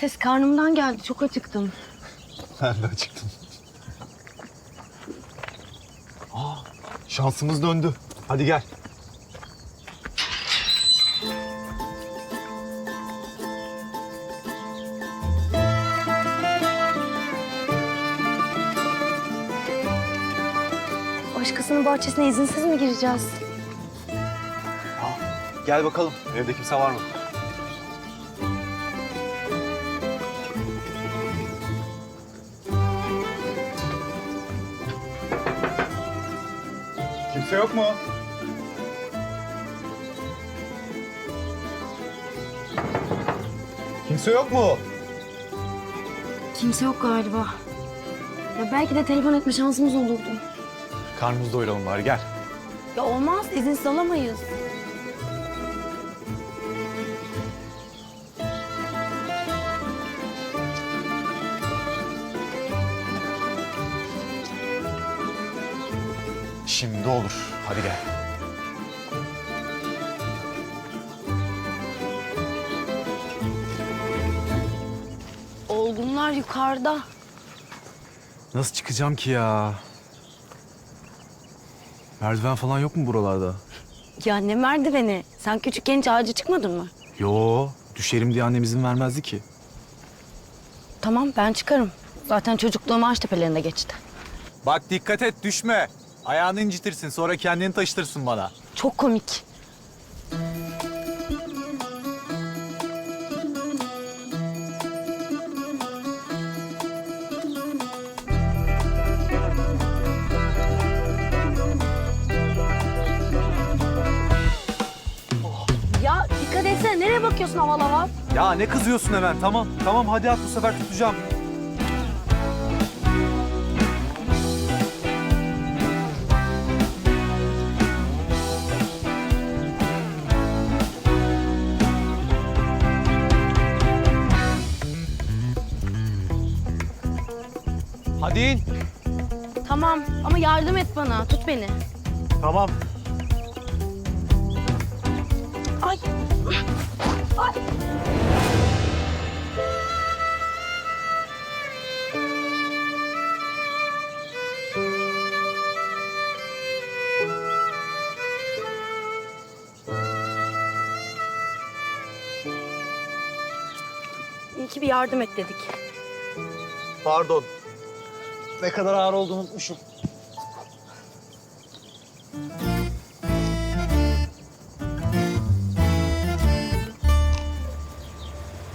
Ses karnımdan geldi. Çok acıktım. Ben de acıktım. Aa, şansımız döndü. Hadi gel. Başkasının bahçesine izinsiz mi gireceğiz? Gel bakalım. Evde kimse var mı? Kimse yok mu? Kimse yok mu? Kimse yok galiba. Ya belki de telefon etme şansımız olurdu. Karnımızı doyuralım bari gel. Ya olmaz. izinsiz alamayız. Şimdi olur. Hadi gel. Olgunlar yukarıda. Nasıl çıkacağım ki ya? Merdiven falan yok mu buralarda? Ya ne merdiveni? Sen küçükken hiç ağaca çıkmadın mı? Yo, düşerim diye annem izin vermezdi ki. Tamam ben çıkarım. Zaten çocukluğum ağaç tepelerinde geçti. Bak dikkat et düşme. Ayağını incitirsin sonra kendini taşıtırsın bana. Çok komik. Ya dikkat etsene nereye bakıyorsun havalı hava? Ya ne kızıyorsun hemen tamam. Tamam hadi at bu sefer tutacağım. Hadi in. Tamam ama yardım et bana tut beni. Tamam. Ay. Ay. İyi ki bir yardım et dedik. Pardon. Ne kadar ağır olduğunu unutmuşum.